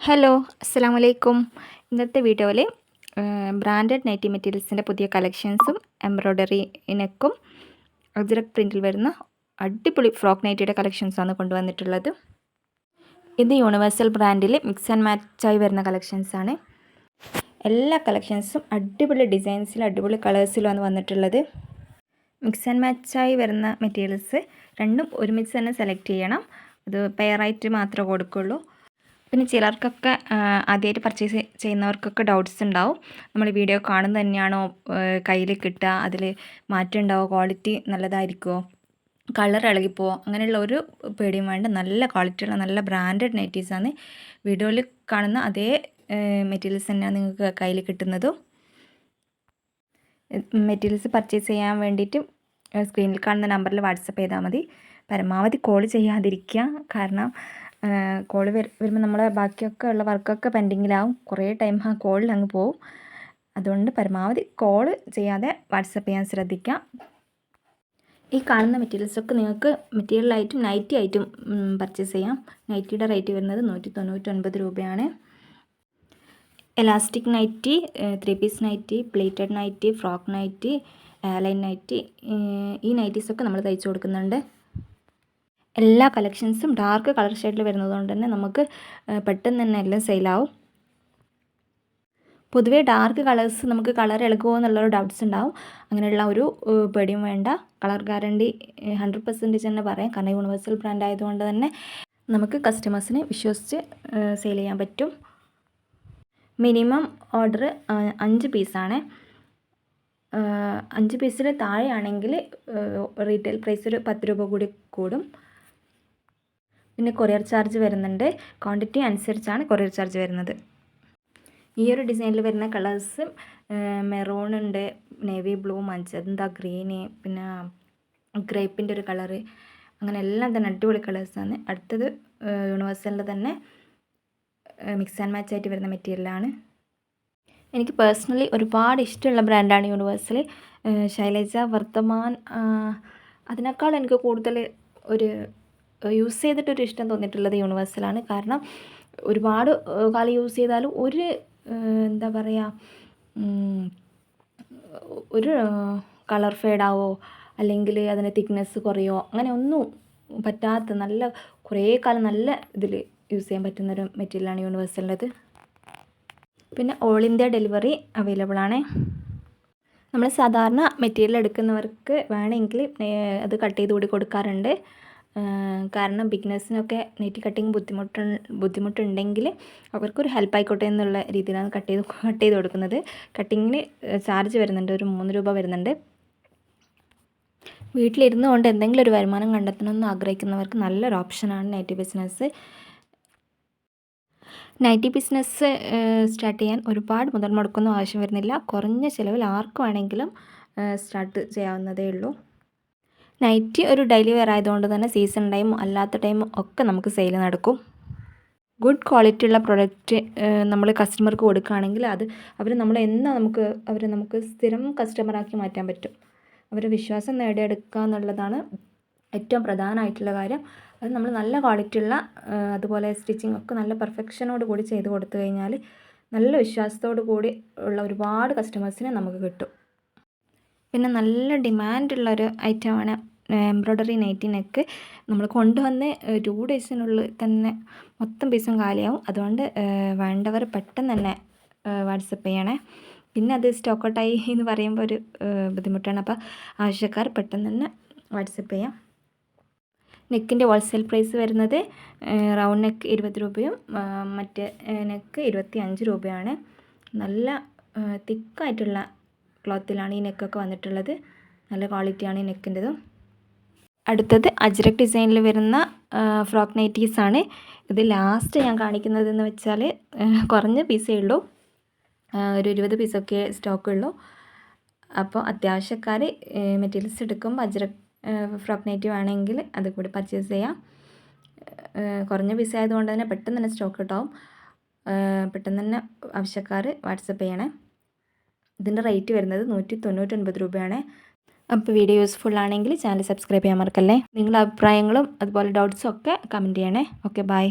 Hello അസ്സാം വലൈക്കും ഇന്നത്തെ വീഡിയോയിൽ ബ്രാൻഡഡ് നൈറ്റി മെറ്റീരിയൽസിന്റെ പുതിയ കളക്ഷൻസും എംബ്രോയ്ഡറി നെക്കും അജ്രക് പ്രിന്റിൽ വരുന്ന അടിപൊളി ഫ്രോക്ക് നൈറ്റിയുടെ കളക്ഷൻസാണ് കൊണ്ടുവന്നിട്ടുള്ളത്. ഇത് യൂണിവേഴ്സൽ ബ്രാൻഡിൽ മിക്സ് ആൻഡ് മാച്ചായി വരുന്ന കളക്ഷൻസാണ്. എല്ലാ കളക്ഷൻസും അടിപൊളി ഡിസൈൻസിലും അടിപൊളി കളേഴ്സിലുമാണ് വന്നിട്ടുള്ളത്. മിക്സ് ആൻഡ് മാച്ചായി വരുന്ന മെറ്റീരിയൽസ് രണ്ടും ഒരുമിച്ച് തന്നെ സെലക്ട് ചെയ്യണം. അത് പെയറായിട്ട് മാത്രമേ കൊടുക്കുള്ളൂ. പിന്നെ ചിലർക്കൊക്കെ ആദ്യമായിട്ട് പർച്ചേസ് ചെയ്യുന്നവർക്കൊക്കെ ഡൗട്ട്സ് ഉണ്ടാവും. നമ്മൾ വീഡിയോ കാണുന്നത് തന്നെയാണോ കയ്യിൽ കിട്ടുക അതിൽ മാറ്റം ഉണ്ടാവുമോ ക്വാളിറ്റി നല്ലതായിരിക്കുമോ കളർ ഇളകിപ്പോ അങ്ങനെയുള്ള ഒരു പേടിയും വേണ്ട. നല്ല ക്വാളിറ്റിയുള്ള നല്ല ബ്രാൻഡഡ് നൈറ്റീസാണ് വീഡിയോയിൽ കാണുന്ന അതേ മെറ്റീരിയൽസ് തന്നെയാണ് നിങ്ങൾക്ക് കയ്യിൽ കിട്ടുന്നത്. മെറ്റീരിയൽസ് പർച്ചേസ് ചെയ്യാൻ വേണ്ടിയിട്ട് സ്ക്രീനിൽ കാണുന്ന നമ്പറിൽ വാട്സപ്പ് ചെയ്താൽ മതി. പരമാവധി കോൾ ചെയ്യാതിരിക്കുക. കാരണം കോൾ വരുമ്പോൾ നമ്മളെ ബാക്കിയൊക്കെ ഉള്ള വർക്കൊക്കെ പെൻഡിങ്ങിലാവും. കുറേ ടൈം ആ കോളിൽ അങ്ങ് പോവും. അതുകൊണ്ട് പരമാവധി കോൾ ചെയ്യാതെ വാട്സപ്പ് ചെയ്യാൻ ശ്രദ്ധിക്കാം. ഈ കാണുന്ന മെറ്റീരിയൽസൊക്കെ നിങ്ങൾക്ക് മെറ്റീരിയലായിട്ടും നൈറ്റി ആയിട്ടും പർച്ചേസ് ചെയ്യാം. നൈറ്റിയുടെ റേറ്റ് വരുന്നത് നൂറ്റി തൊണ്ണൂറ്റൊൻപത് രൂപയാണ്. Elastic nighty three piece nighty pleated nighty frock nighty line nighty ഈ നൈറ്റീസൊക്കെ നമ്മൾ തയ്ച്ചു കൊടുക്കുന്നുണ്ട്. എല്ലാ കളക്ഷൻസും ഡാർക്ക് കളർ ഷെയ്ഡിൽ വരുന്നതുകൊണ്ട് തന്നെ നമുക്ക് പെട്ടെന്ന് തന്നെ എല്ലാം സെയിലാവും പൊതുവേ ഡാർക്ക് കളേഴ്സ് നമുക്ക് കളർ ഇളകുമോ എന്നുള്ളൊരു ഡൗട്ട്സ് ഉണ്ടാവും. അങ്ങനെയുള്ള ഒരു പേടിയും വേണ്ട. കളർ ഗ്യാരണ്ടി ഹൺഡ്രഡ് പെർസെന്റേജ് തന്നെ പറയാം. കാരണം യൂണിവേഴ്സൽ ബ്രാൻഡ് ആയതുകൊണ്ട് തന്നെ നമുക്ക് കസ്റ്റമേഴ്സിനെ വിശ്വസിച്ച് സെയിൽ ചെയ്യാൻ പറ്റും. മിനിമം ഓർഡർ അഞ്ച് പീസാണ് അഞ്ച് പീസിൽ താഴെയാണെങ്കിൽ റീറ്റെയിൽ പ്രൈസ് ഒരു പത്ത് രൂപ കൂടി കൂടും. പിന്നെ കൊറിയർ ചാർജ് വരുന്നുണ്ട്. ക്വാണ്ടിറ്റി അനുസരിച്ചാണ് കൊറിയർ ചാർജ് വരുന്നത്. ഈ ഒരു ഡിസൈനിൽ വരുന്ന കളേഴ്സ് മെറൂൺ ഉണ്ട് നേവി ബ്ലൂ മഞ്ചന്ത ഗ്രീന് പിന്നെ ഗ്രേപ്പിന്റെ ഒരു കളറ്. അങ്ങനെ എല്ലാം തന്നെ അടിപൊളി കളേഴ്സാണ് അടുത്തത് യൂണിവേഴ്സലിന്റെ തന്നെ മിക്സ് ആൻഡ് മാച്ച് ആയിട്ട് വരുന്ന മെറ്റീരിയലാണ്. എനിക്ക് പേഴ്സണലി ഒരുപാട് ഇഷ്ടമുള്ള ബ്രാൻഡാണ് യൂണിവേഴ്സൽ ശൈലജ വർത്തമാൻ അതിനേക്കാൾ എനിക്ക് കൂടുതൽ ഒരു യൂസ് ചെയ്തിട്ടൊരു ഇഷ്ടം തോന്നിയിട്ടുള്ളത് യൂണിവേഴ്സലാണ് കാരണം ഒരുപാട് കാലം യൂസ് ചെയ്താലും ഒരു എന്താ പറയുക ഒരു കളർ ഫേഡാവോ അല്ലെങ്കിൽ അതിന്റെ തിക്നെസ് കുറയോ അങ്ങനെ ഒന്നും പറ്റാത്ത നല്ല കുറേ കാലം നല്ല ഇതിൽ യൂസ് ചെയ്യാൻ പറ്റുന്നൊരു മെറ്റീരിയലാണ് യൂണിവേഴ്സലിന്റെത് പിന്നെ ഓൾ ഇന്ത്യ ഡെലിവറി അവൈലബിൾ ആണ്. നമ്മൾ സാധാരണ മെറ്റീരിയൽ എടുക്കുന്നവർക്ക് വേണമെങ്കിൽ അത് കട്ട് ചെയ്ത് കൂടി കൊടുക്കാറുണ്ട്. കാരണം ബിഗിനേഴ്സിനൊക്കെ നെറ്റ് കട്ടിങ് ബുദ്ധിമുട്ട് ബുദ്ധിമുട്ടുണ്ടെങ്കിൽ അവർക്കൊരു ഹെൽപ്പ് ആയിക്കോട്ടെ എന്നുള്ള രീതിയിലാണ് കട്ട് ചെയ്ത് കട്ട് ചെയ്ത് കൊടുക്കുന്നത്. കട്ടിങ്ങിന് ചാർജ് വരുന്നുണ്ട്. ഒരു മൂന്ന് രൂപ വരുന്നുണ്ട്. വീട്ടിലിരുന്നു കൊണ്ട് എന്തെങ്കിലും ഒരു വരുമാനം കണ്ടെത്തണമെന്ന് ആഗ്രഹിക്കുന്നവർക്ക് നല്ലൊരു ഓപ്ഷനാണ് nighty business nighty business start ചെയ്യാൻ ഒരുപാട് മുതൽ മുടക്കൊന്നും ആവശ്യം വരുന്നില്ല. കുറഞ്ഞ ചിലവിൽ ആർക്ക് വേണമെങ്കിലും സ്റ്റാർട്ട് ചെയ്യാവുന്നതേ ഉള്ളൂ. നൈറ്റി ഒരു ഡെയിലി വെയർ ആയതുകൊണ്ട് തന്നെ സീസൺ ടൈം അല്ലാത്ത ടൈം ഒക്കെ നമുക്ക് സെയിൽ നടക്കും. ഗുഡ് ക്വാളിറ്റി ഉള്ള പ്രൊഡക്റ്റ് നമ്മൾ കസ്റ്റമർക്ക് കൊടുക്കുകയാണെങ്കിൽ അത് അവർ നമ്മൾ എന്നാ നമുക്ക് അവർ നമുക്ക് സ്ഥിരം കസ്റ്റമറാക്കി മാറ്റാൻ പറ്റും. അവരെ വിശ്വാസം നേടിയെടുക്കുക എന്നുള്ളതാണ് ഏറ്റവും പ്രധാനമായിട്ടുള്ള കാര്യം. അത് നമ്മൾ നല്ല ക്വാളിറ്റി ഉള്ള അതുപോലെ സ്റ്റിച്ചിങ് ഒക്കെ നല്ല പെർഫെക്ഷനോട് കൂടി ചെയ്ത് കൊടുത്തു കഴിഞ്ഞാൽ നല്ല വിശ്വാസത്തോടു കൂടി ഉള്ള ഒരുപാട് കസ്റ്റമേഴ്സിനെ നമുക്ക് കിട്ടും. പിന്നെ നല്ല ഡിമാൻഡുള്ള ഒരു ഐറ്റമാണ് എംബ്രോയ്ഡറി നൈറ്റിനൊക്കെ നമ്മൾ കൊണ്ടുവന്ന് ടു ഡേയ്സിനുള്ളിൽ തന്നെ മൊത്തം പീസും കാലിയാവും. അതുകൊണ്ട് വേണ്ടവർ പെട്ടെന്ന് തന്നെ വാട്സപ്പ് ചെയ്യണേ. പിന്നെ അത് സ്റ്റോക്ക് ഔട്ടായി എന്ന് പറയുമ്പോൾ ഒരു ബുദ്ധിമുട്ടാണ്. അപ്പോൾ ആവശ്യക്കാർ പെട്ടെന്ന് തന്നെ വാട്സപ്പ് ചെയ്യാം. നെക്കിന്റെ ഹോൾസെയിൽ പ്രൈസ് വരുന്നത് റൗണ്ട് നെക്ക് ഇരുപത് രൂപയും മറ്റേ നെക്ക് ഇരുപത്തി അഞ്ച് രൂപയാണ്. നല്ല തിക്കായിട്ടുള്ള ക്ലോത്തിലാണ് ഈ നെക്കൊക്കെ വന്നിട്ടുള്ളത്. നല്ല ക്വാളിറ്റിയാണ് ഈ നെക്കിന്റെതും അടുത്തത് അജ്രക് ഡിസൈനിൽ വരുന്ന ഫ്രോക്ക് നൈറ്റീസ് ആണ്. ഇത് ലാസ്റ്റ് ഞാൻ കാണിക്കുന്നതെന്ന് വെച്ചാൽ കുറഞ്ഞ പീസേ ഉള്ളൂ ഒരു ഇരുപത് പീസൊക്കെ സ്റ്റോക്ക് ഉള്ളൂ. അപ്പോൾ അത്യാവശ്യക്കാർ മെറ്റീരിയൽസ് എടുക്കുമ്പോൾ അജ്രക് ഫ്രോക്ക് നൈറ്റി വേണമെങ്കിൽ അത് കൂടി പർച്ചേസ് ചെയ്യാം. കുറഞ്ഞ പീസ് ആയതുകൊണ്ട് തന്നെ പെട്ടെന്ന് തന്നെ സ്റ്റോക്ക് കിട്ടാവും. പെട്ടെന്ന് തന്നെ ആവശ്യക്കാർ വാട്സപ്പ് ചെയ്യണേ. ഇതിന്റെ റേറ്റ് വരുന്നത് നൂറ്റി തൊണ്ണൂറ്റൊൻപത് രൂപയാണ്. അപ്പോൾ വീഡിയോ യൂസ്ഫുൾ ആണെങ്കിൽ ചാനൽ സബ്സ്ക്രൈബ് ചെയ്യാൻ മറക്കല്ലേ? നിങ്ങളുടെ അഭിപ്രായങ്ങളും അതുപോലെ ഡൗട്ട്സും ഒക്കെ കമന്റ് ചെയ്യണേ. Okay bye